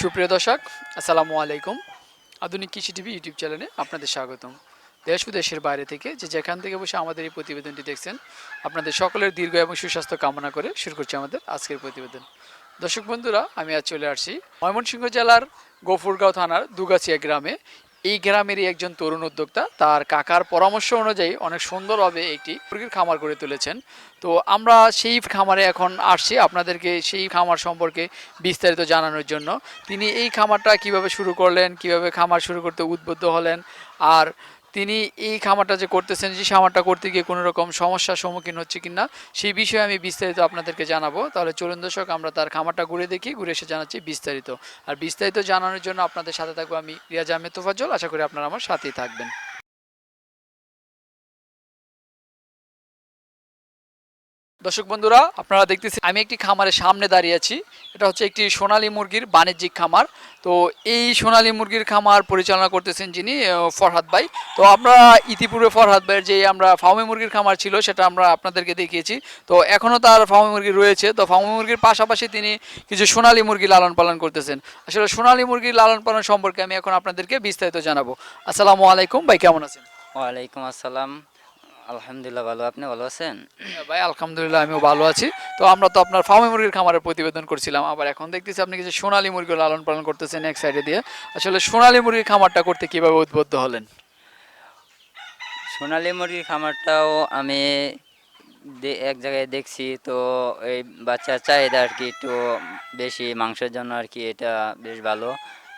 সুপ্রিয় দর্শক, আসসালামু আলাইকুম। আধুনিক কৃষি টিভি ইউটিউব চ্যানেলে আপনাদের স্বাগতম। দেশ বিদেশের দেশের বাইরে থেকে যে যেখান থেকে বসে আমাদের এই প্রতিবেদনটি দেখছেন, আপনাদের সকলের দীর্ঘ এবং সুস্বাস্থ্য কামনা করে শুরু করছি আমাদের আজকের প্রতিবেদন। দর্শক বন্ধুরা, আমি আজ চলে আসছি ময়মনসিংহ জেলার গফুরগাঁও থানার দুগাছিয়া গ্রামে এই গ্রামেরই একজন তরুণ উদ্যোক্তা। তার কাকার পরামর্শ অনুযায়ী অনেক সুন্দরভাবে একটি মুরগির খামার গড়ে তুলেছেন। তো আমরা সেই খামারে এখন আসছি আপনাদেরকে সেই খামার সম্পর্কে বিস্তারিত জানানোর জন্য। তিনি এই খামারটা কীভাবে শুরু করলেন, কীভাবে খামার শুরু করতে উদ্বুদ্ধ হলেন, আর তিনি এই খামারটা যে করতেছেন, যে খামারটা করতে গিয়ে কোনো রকম সমস্যার সম্মুখীন হচ্ছে কি না, সেই বিষয়ে আমি বিস্তারিত আপনাদেরকে জানাব। তাহলে চলুন দর্শক, আমরা তার খামারটা ঘুরে দেখি, ঘুরে এসে জানাচ্ছি বিস্তারিত। আর বিস্তারিত জানানোর জন্য আপনাদের সাথে থাকব আমি রিয়াজ আহমেদ তোফাজ্জল। আশা করি আপনারা আমার সাথেই থাকবেন। দর্শক বন্ধুরা, আপনারা দেখতেছেন আমি একটি খামারের সামনে দাঁড়িয়ে আছি। এটা হচ্ছে একটি সোনালী মুরগির বাণিজ্যিক খামার। তো এই সোনালী মুরগির খামার পরিচালনা করতেছেন যিনি ফরহাদ ভাই। তো আমরা ইতিপূর্বে ফরহাদ ভাইয়ের যে আমরা ফার্মে মুরগির খামার ছিল, সেটা আমরা আপনাদেরকে দেখিয়েছি। তো এখনও তার ফার্মে মুরগি রয়েছে। তো ফার্মে মুরগির পাশাপাশি তিনি কিছু সোনালী মুরগি লালন পালন করতেছেন। আসলে সোনালী মুরগির লালন পালন সম্পর্কে আমি এখন আপনাদেরকে বিস্তারিত জানাব। আসসালামু আলাইকুম, ভাই, কেমন আছেন? ওয়ালাইকুম আসসালাম। আলহামদুলিল্লাহ ভালো। আপনি ভালো আছেন? হ্যাঁ ভাই আলহামদুলিল্লাহ আমিও ভালো আছি। তো আমরা তো আপনার ফার্মে মুরগির খামারের প্রতিবেদন করছিলাম। আবার এখন দেখতেছি আপনি কিছু সোনালী মুরগি লালন পালন করতেছেন এক সাইডে দিয়ে। আসলে সোনালী মুরগির খামারটা করতে কীভাবে উদ্বুদ্ধ হলেন? সোনালী মুরগির খামারটাও আমি এক জায়গায় দেখছি। তো এই বাচ্চার চাহিদা আর কি একটু বেশি মাংসের জন্য আর কি এটা বেশ ভালো।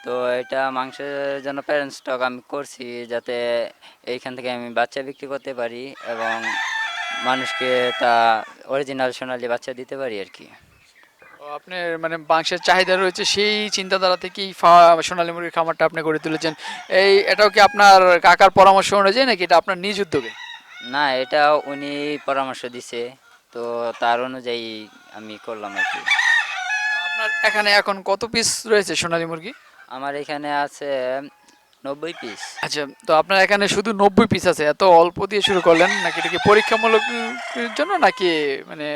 তো এটা মাংসের জন্য প্যারেন্ট স্টক আমি করছি যাতে এইখান থেকে আমি বাচ্চা বিক্রি করতে পারি এবং মানুষকে তা অরিজিনাল সোনালি বাচ্চা দিতে পারি আর কি। আপনার মানে মাংসের চাহিদা রয়েছে সেই চিন্তাধারা থেকেই সোনালী মুরগির খামারটা আপনি গড়ে তুলেছেন। এই এটাও কি আপনার কাকার পরামর্শ অনুযায়ী নাকি এটা আপনার নিজ উদ্যোগে? না এটা উনি পরামর্শ দিছে তো তার অনুযায়ী আমি করলাম আর কি। আপনার এখানে এখন কত পিস রয়েছে সোনালী মুরগি? আমার এখানে আছে নব্বই পিস আচ্ছা তো আপনার এখানে শুধু নব্বই পিস আছে? এত অল্প দিয়ে শুরু করলেন নাকি এটা কি পরীক্ষামূলক জন্য নাকি মানে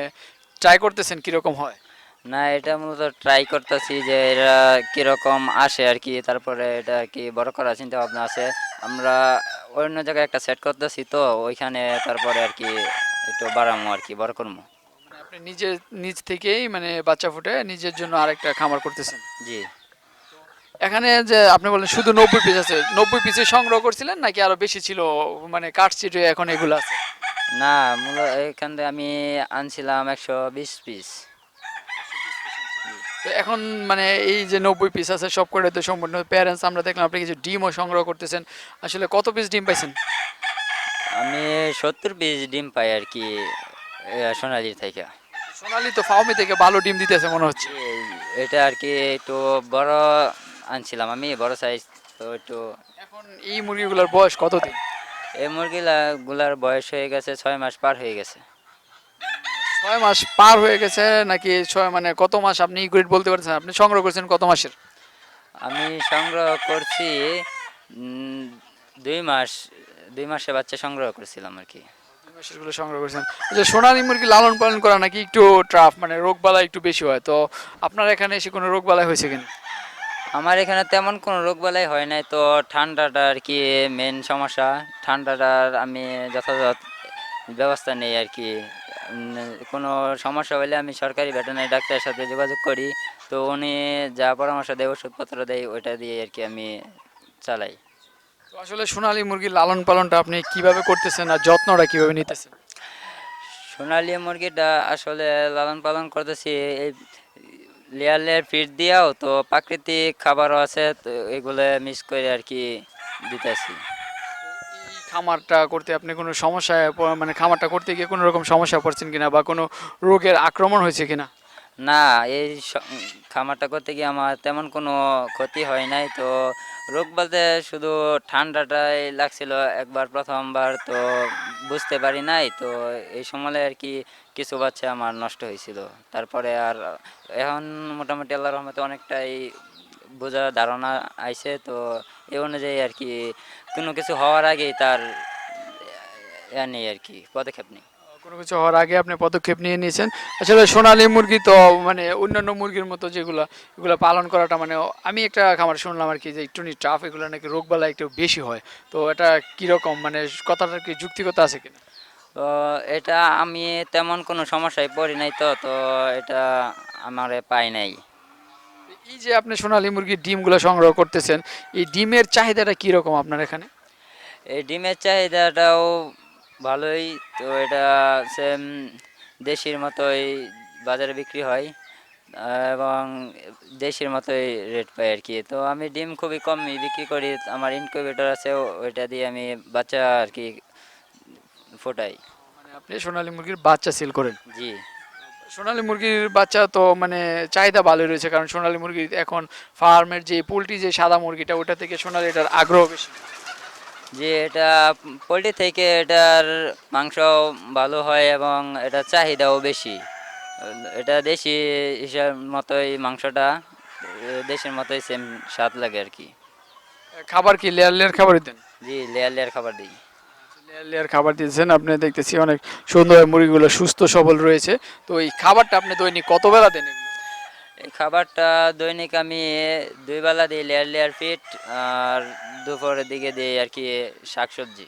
ট্রাই করতেছেন কীরকম হয়? না এটা মূলত ট্রাই করতেছি যে এরা কীরকম আসে আর কি তারপরে এটা কি বড় করার চিন্তা ভাবনা আছে। আমরা অন্য জায়গায় একটা সেট করতেছি তো ওইখানে তারপরে আর কি একটু বাড়ামো আর কি বড় করব মানে আপনি নিজে নিজ থেকেই মানে বাচ্চা ফুটে নিজের জন্য আরেকটা খামার করতেছেন? জি। এখানে যে আপনি বলেন শুধু নব্বই পিস আছে নব্বই পিসে সংগ্রহ করছিলেন নাকি আরও বেশি ছিল? মানে কাটছিট হয়ে এখন এগুলো আছে? না মূলত এখান থেকে আমি আনছিলাম একশো বিশ পিস তো এখন মানে এই যে নব্বই পিস আছে সব করে তো সম্পূর্ণ প্যারেন্টস আমরা দেখলাম আপনি কিছু ডিমও সংগ্রহ করতেছেন। আসলে কত পিস ডিম পাইছেন? আমি সত্তর পিস ডিম পাই আর কি সোনালির থেকে। সোনালি তো ফাউমি থেকে ভালো ডিম দিতেছে মনে হচ্ছে। এটা আর কি একটু বড় আনছিলাম আমি বড় সাইজ তো একটু এখন এই মুরগিগুলোর বয়স কত দিন এই মুরগিলা গুলার বয়স হয়ে গেছে ছয় মাস পার হয়ে গেছে। ছয় মাস পার হয়ে গেছে নাকি ছয় মানে কত মাস আপনি গ্রেড বলতে পারছেন? আপনি সংগ্রহ করছেন কত মাসের? আমি সংগ্রহ করছি দুই মাস দুই মাসে বাচ্চা সংগ্রহ করছিলাম আর কি। দুই মাসেরগুলো সংগ্রহ করছেন। আচ্ছা সোনালী মুরগি লালন পালন করা নাকি একটু ট্রাফ মানে রোগ বালাই একটু বেশি হয় তো আপনার এখানে এসে কোনো রোগ বালাই হয়েছে কিনা? আমার এখানে তেমন কোনো রোগ বালাই হয় নাই। তো ঠান্ডাটা আর কি মেন সমস্যা। ঠান্ডাটার আমি যথাযথ ব্যবস্থা নেই আর কি। কোনো সমস্যা হলে আমি সরকারি ভেটেনারি ডাক্তারের সাথে যোগাযোগ করি। তো উনি যা পরামর্শ দেয় ওষুধপত্র দেয় ওইটা দিয়ে আর কি আমি চালাই। তো আসলে সোনালী মুরগির লালন পালনটা আপনি কীভাবে করতেছেন আর যত্নটা কীভাবে নিতেছেন? সোনালী মুরগিটা আসলে লালন পালন করতেছি এই লেয়ার লেয়ার ফিড দিয়াও তো প্রাকৃতিক খাবারও আছে, তো এগুলো মিস করে আর কি দিতেছি। খামারটা করতে আপনি কোনো সমস্যায় মানে খামারটা করতে গিয়ে কোনো রকম সমস্যা পড়ছেন কিনা বা কোনো রোগের আক্রমণ হয়েছে কিনা? না এই খামারটা করতে গিয়ে আমার তেমন কোনো ক্ষতি হয় নাই তো রোগ বলতে শুধু ঠান্ডাটাই লাগছিল একবার প্রথমবার তো বুঝতে পারি নাই তো এই সময় আর কি কিছু বাচ্চা আমার নষ্ট হয়েছিল তারপরে আর এখন মোটামুটি আল্লাহ রহমতে অনেকটাই বোঝা ধারণা আইছে তো এই অনুযায়ী আর কি কোনো কিছু হওয়ার আগেই তার ইয়া নেই আর কি পদক্ষেপ নেই কোনো কিছু হওয়ার আগে আপনি পদক্ষেপ নিয়ে নিয়েছেন। আসলে সোনালী মুরগি তো মানে অন্যান্য মুরগির মতো যেগুলো এগুলো পালন করাটা মানে আমি একটা খামার শুনলাম আর কি যে একটু টাফ এগুলো নাকি রোগবালা একটু বেশি হয়। তো এটা কীরকম? মানে কথাটার কি যুক্তিকতা আছে কিনা? তো এটা আমি তেমন কোনো সমস্যায় পড়ি নাই তো তো এটা আমারে পাই নাই। এই যে আপনি সোনালী মুরগির ডিমগুলো সংগ্রহ করতেছেন এই ডিমের চাহিদাটা কীরকম আপনার এখানে? এই ডিমের চাহিদাটাও ভালোই তো এটা সেম দেশির মতোই বাজারে বিক্রি হয় এবং দেশির মতোই রেট পাই আর কি। তো আমি ডিম খুবই কমই বিক্রি করি আমার ইনকিউবেটর আছে ওইটা দিয়ে আমি বাচ্চা আর কি ফোটাই। মানে আপনি সোনালী মুরগির বাচ্চা সেল করেন? জি। সোনালী মুরগির বাচ্চা তো মানে চাহিদা ভালোই রয়েছে কারণ সোনালী মুরগির এখন ফার্মের যে পোলট্রি যে সাদা মুরগিটা ওটা থেকে সোনালী এটার আগ্রহ বেশি। যে এটা পোলট্রি থেকে এটার মাংস ভালো হয় এবং এটা চাহিদাও বেশি। এটা দেশি হিসাব মতোই মাংসটা দেশের মতোই সেম স্বাদ লাগে আর কি। খাবার কি লেয়ার লেয়ার খাবারই দেন? জি লেয়ার লেয়ার খাবার দিই। লেয়ার লেয়ার খাবার দিয়েছেন আপনি দেখতেছি অনেক সুন্দর মুরগিগুলো সুস্থ সবল রয়েছে। তো এই খাবারটা আপনি দৈনিক কত বেলা দেন? এই খাবারটা দৈনিক আমি দুই বেলা দিই লেয়ার লেয়ার ফিট আর দুপুরের দিকে দিই আর কি শাকসবজি।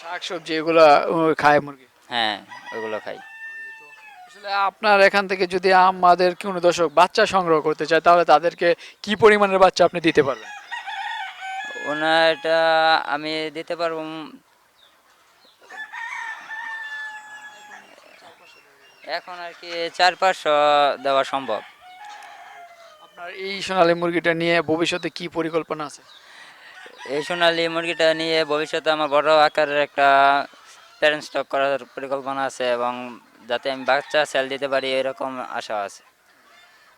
শাক সবজি এগুলো খায় মুরগি? হ্যাঁ ওইগুলো খাই। আসলে আপনার এখান থেকে যদি আমাদের কোনো দর্শক বাচ্চা সংগ্রহ করতে চায় তাহলে তাদেরকে কি পরিমাণের বাচ্চা আপনি দিতে পারবেন? ওনারটা আমি দিতে পারব এখন আর কি চার পাঁচশো দেওয়া সম্ভব। আপনার এই সোনালী মুরগিটা নিয়ে ভবিষ্যতে কি পরিকল্পনা আছে? এই সোনালি মুরগিটা নিয়ে ভবিষ্যতে আমার বড় আকারের একটা প্যারেন্ট স্টক করার পরিকল্পনা আছে এবং যাতে আমি বাচ্চা সেল দিতে পারি এরকম আশা আছে।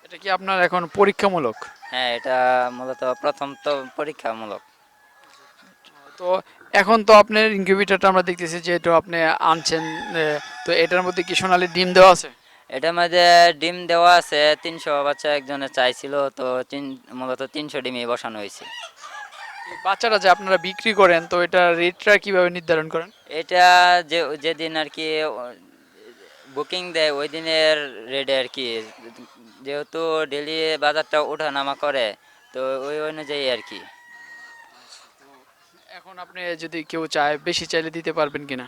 এটা কি আপনার এখন পরীক্ষামূলক? হ্যাঁ এটা মূলত প্রথম তো পরীক্ষামূলক। তো এখন তো আপনার ইনকিউবেটরটা আমরা দেখতেছি যে এটা আপনি আনছেন তো এটার মধ্যে কি সোনালী ডিম দেওয়া আছে? এটার মধ্যে ডিম দেওয়া আছে তিনশো বাচ্চা একজনে চাইছিল তো তিন মূলত তিনশো ডিমই বসানো হয়েছে। এই বাচ্চাটা যে আপনারা বিক্রি করেন তো এটা রেটটা কীভাবে নির্ধারণ করেন? এটা যে যেদিন আর কি বুকিং দেয় ওই দিনের রেডে আর কি যেহেতু ডেলি বাজারটা ওঠানামা করে তো ওই অনুযায়ী আর কি। এখন আপনি যদি কেউ চায় বেশি চাইলে দিতে পারবেন কিনা?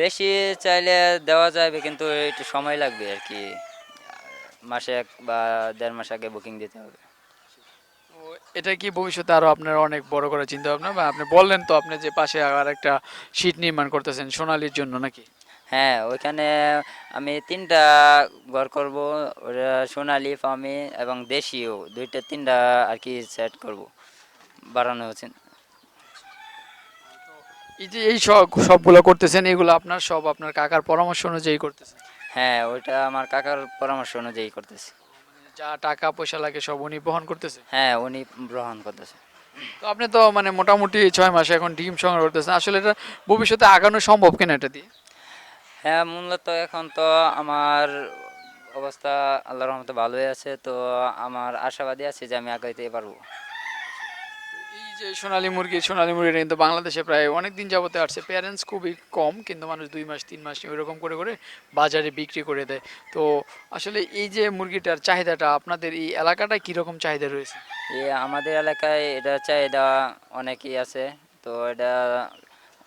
বেশি চাইলে দেওয়া যাবে কিন্তু একটু সময় লাগবে আর কি। মাসে এক বা দেড় মাস আগে বুকিং দিতে হবে। এটা কি ভবিষ্যতে আরও আপনার অনেক বড় করে চিন্তা ভাবনা? বা আপনি বললেন তো আপনি যে পাশে আর একটা শীট নির্মাণ করতেছেন সোনালির জন্য নাকি? হ্যাঁ ওইখানে আমি তিনটা ঘর করব সোনালি ফার্মি এবং দেশিও দুইটা তিনটা আর কি সেট করব বাড়ানো হচ্ছে। এই যে এই সব সবগুলো করতেছেন এগুলো আপনার সব আপনার কাকার পরামর্শ অনুযায়ী করতেছেন? হ্যাঁ ওইটা আমার কাকার পরামর্শ অনুযায়ী করতেছি। যা টাকা পয়সা লাগে সব উনি বহন করতেছে? হ্যাঁ উনি গ্রহণ করতেছে। তো আপনি তো মানে মোটামুটি ছয় মাসে এখন ডিম সংগ্রহ করতেছেন আসলে এটা ভবিষ্যতে আগানো সম্ভব কিনা এটা দিয়ে? হ্যাঁ মূলত এখন তো আমার অবস্থা আল্লাহর রহমতে ভালোই আছে তো আমার আশাবাদী আছে যে আমি আগাইতে পারব। যে সোনালী মুরগি সোনালী মুরগি কিন্তু বাংলাদেশে প্রায় অনেক দিন যাবতে আসছে। প্যারেন্টস খুবই কম কিন্তু মানুষ দুই মাস তিন মাস ওইরকম করে করে বাজারে বিক্রি করে দেয়। তো আসলে এই যে মুরগিটার চাহিদাটা আপনাদের এই এলাকাটায় কীরকম চাহিদা রয়েছে? এ আমাদের এলাকায় এটা চাহিদা অনেকই আছে। তো এটা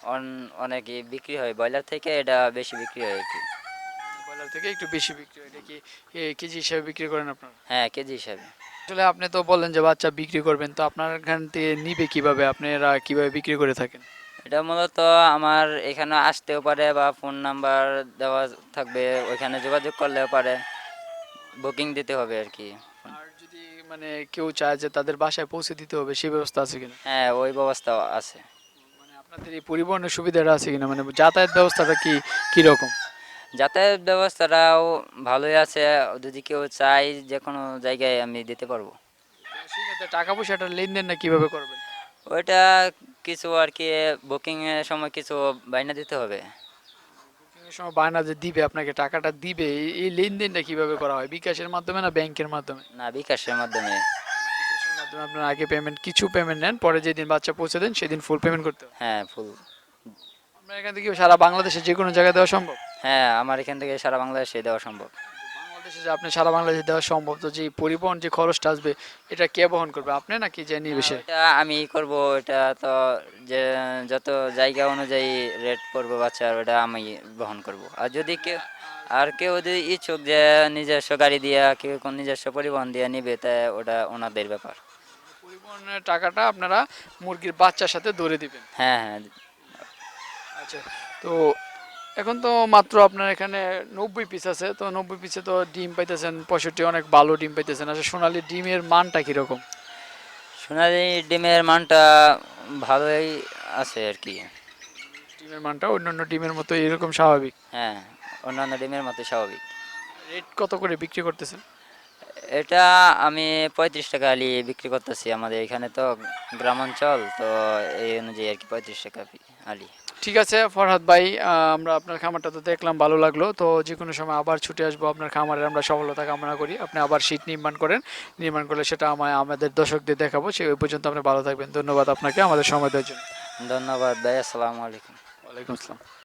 অন- অনেকই বিক্রি হয়। ব্রয়লার থেকে এটা বেশি বিক্রি হয় আর কি। ব্রয়লার থেকে একটু বেশি বিক্রি হয়। এটা কি কেজি হিসাবে বিক্রি করেন আপনারা? হ্যাঁ কেজি হিসাবে। আসলে আপনি তো বললেন যে বাচ্চা বিক্রি করবেন তো আপনার এখান থেকে নিবে কীভাবে? আপনারা কীভাবে বিক্রি করে থাকেন? এটা মূলত আমার এখানে আসতেও পারে বা ফোন নাম্বার দেওয়া থাকবে ওইখানে যোগাযোগ করলেও পারে বুকিং দিতে হবে আর কি। আর যদি মানে কেউ চায় যে তাদের বাসায় পৌঁছে দিতে হবে সেই ব্যবস্থা আছে কিনা? হ্যাঁ ওই ব্যবস্থা আছে। মানে আপনাদের এই পরিবহনের সুবিধাটা আছে কিনা? মানে যাতায়াত ব্যবস্থাটা কি কীরকম? যাতায়াত ব্যবস্থাটাও ভালোই আছে যদি কেউ চাই যে কোনো জায়গায় আমি দিতে পারব। সেক্ষেত্রে টাকা পয়সাটা লেনদেনটা কীভাবে করবেন? ওইটা কিছু আর কি বুকিংয়ের সময় কিছু বাইনা দিতে হবে। সময় বায়না যে দিবে আপনাকে টাকাটা দিবে এই- এই লেনদেনটা কীভাবে করা হয়? বিকাশের মাধ্যমে না ব্যাংকের মাধ্যমে? না বিকাশের মাধ্যমে। বিকাশের মাধ্যমে আপনার আগে পেমেন্ট কিছু পেমেন্ট নেন পরে যেদিন বাচ্চা পৌঁছে দেন সেদিন ফুল পেমেন্ট করতে হয় হ্যাঁ ফুল আপনার এখান থেকে সারা বাংলাদেশে যে কোনো জায়গায় দেওয়া সম্ভব? হ্যাঁ আমার এখান থেকে সারা বাংলাদেশে দেওয়া সম্ভব। বাংলাদেশে যে আপনি সারা বাংলাদেশে দেওয়া সম্ভব তো যে পরিবহন যে খরচটা আসবে এটা কে বহন করবে? আপনি নাকি যে নিবে সে এটা আমি করব এটা তো যে যত জায়গা অনুযায়ী রেট পড়বে বাচ্চার ওটা আমি বহন করব। আর যদি কেউ আর কেউ যদি ইচ্ছুক যে নিজস্ব গাড়ি দিয়া কেউ কোন নিজস্ব পরিবহন দিয়ে নিবে তা ওটা ওনাদের ব্যাপার। পরিবহনের টাকাটা আপনারা মুরগির বাচ্চার সাথে ধরে দিবেন। হ্যাঁ হ্যাঁ। আচ্ছা তো এখন তো মাত্র আপনার এখানে নব্বই পিস আছে তো নব্বই পিসে তো ডিম পাইতেছেন পঁয়ষট্টি অনেক ভালো ডিম পাইতেছেন। আচ্ছা সোনালি ডিমের মানটা কীরকম? সোনালি ডিমের মানটা ভালোই আছে আর কি। ডিমের মানটা অন্যান্য ডিমের মতো এরকম স্বাভাবিক? হ্যাঁ অন্যান্য ডিমের মতো স্বাভাবিক। রেট কত করে বিক্রি করতেছেন? এটা আমি পঁয়ত্রিশ টাকা আলি বিক্রি করতেছি আমাদের এখানে তো গ্রামাঞ্চল তো এই অনুযায়ী আর কি পঁয়ত্রিশ টাকা আলি। ঠিক আছে ফরহাদ ভাই আমরা আপনার খামারটা তো দেখলাম ভালো লাগল। তো যে কোনো সময় আবার ছুটে আসব আপনার খামারে আমরা সফলতা কামনা করি। আপনি আবার শীত নির্মাণ করেন নির্মাণ করলে সেটা আমায় আমাদের দর্শকদের দেখাবো। সে ওই পর্যন্ত আপনি ভালো থাকবেন। ধন্যবাদ আপনাকে আমাদের সময় দেওয়ার জন্য। ধন্যবাদ ভাই আসসালামু আলাইকুম। ওয়ালাইকুম আসসালাম।